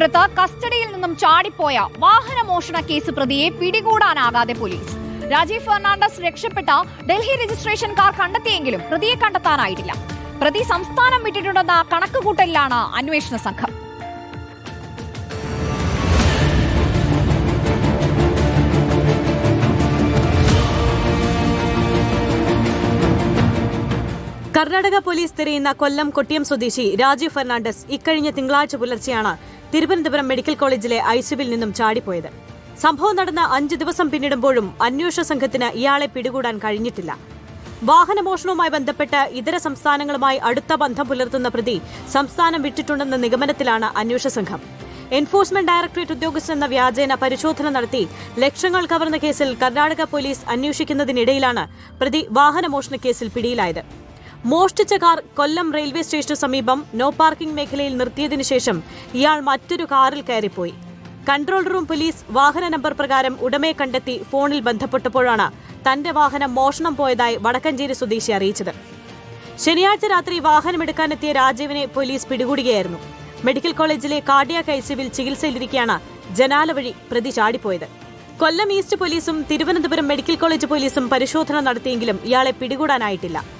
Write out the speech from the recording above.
തിരുവനന്തപുരത്ത് കസ്റ്റഡിയിൽ നിന്നും ചാടിപ്പോയ വാഹനമോഷണ കേസ് പ്രതിയെ പിടികൂടാനാകാതെ പോലീസ്. രാജീവ് ഫെർണാണ്ടസ് രക്ഷപ്പെട്ട ഡൽഹി രജിസ്ട്രേഷൻ കാർ കണ്ടെത്തിയെങ്കിലും പ്രതിയെ കണ്ടെത്താനായിട്ടില്ല. പ്രതി സംസ്ഥാനം വിട്ടിട്ടുണ്ടെന്ന കണക്കുകൂട്ടലിലാണ് അന്വേഷണ സംഘം. കർണാടക പോലീസ് തിരയുന്ന കൊല്ലം കൊട്ടിയം സ്വദേശി രാജീവ് ഫെർണാണ്ടസ് ഇക്കഴിഞ്ഞ തിങ്കളാഴ്ച പുലർച്ചെയാണ് തിരുവനന്തപുരം മെഡിക്കൽ കോളേജിലെ ഐസിബിൽ നിന്നും ചാടിപ്പോയത്. സംഭവം നടന്ന അഞ്ച് ദിവസം പിന്നിടുമ്പോഴും അന്വേഷണ സംഘത്തിന് ഇയാളെ പിടികൂടാൻ കഴിഞ്ഞിട്ടില്ല. വാഹനമോഷണവുമായി ബന്ധപ്പെട്ട് ഇതര സംസ്ഥാനങ്ങളുമായി അടുത്ത ബന്ധം പുലർത്തുന്ന പ്രതി സംസ്ഥാനം വിട്ടിട്ടുണ്ടെന്ന നിഗമനത്തിലാണ് അന്വേഷണ സംഘം. എൻഫോഴ്സ്മെന്റ് ഡയറക്ടറേറ്റ് ഉദ്യോഗസ്ഥൻ എന്ന വ്യാജേന പരിശോധന നടത്തി ലക്ഷങ്ങൾ കവർന്ന കേസിൽ കർണാടക പോലീസ് അന്വേഷിക്കുന്നതിനിടയിലാണ് പ്രതി വാഹനമോഷണ കേസിൽ പിടിയിലായത്. മോഷ്ടിച്ച കാർ കൊല്ലം റെയിൽവേ സ്റ്റേഷനു സമീപം നോ പാർക്കിംഗ് മേഖലയിൽ നിർത്തിയതിനു ശേഷം ഇയാൾ മറ്റൊരു കാറിൽ കയറിപ്പോയി. കൺട്രോൾ റൂം പോലീസ് വാഹന നമ്പർ പ്രകാരം ഉടമയെ കണ്ടെത്തി ഫോണിൽ ബന്ധപ്പെട്ടപ്പോഴാണ് തന്റെ വാഹനം മോഷണം പോയതായി വടക്കഞ്ചേരി സ്വദേശി അറിയിച്ചത്. ശനിയാഴ്ച രാത്രി വാഹനമെടുക്കാനെത്തിയ രാജീവിനെ പോലീസ് പിടികൂടുകയായിരുന്നു. മെഡിക്കൽ കോളേജിലെ കാർഡിയാക് ഐസിയുവിൽ ചികിത്സയിലിരിക്കെയാണ് ജനാല വഴി പ്രതി ചാടിപ്പോയത്. കൊല്ലം ഈസ്റ്റ് പോലീസും തിരുവനന്തപുരം മെഡിക്കൽ കോളേജ് പോലീസും പരിശോധന നടത്തിയെങ്കിലും ഇയാളെ പിടികൂടാനായിട്ടില്ല.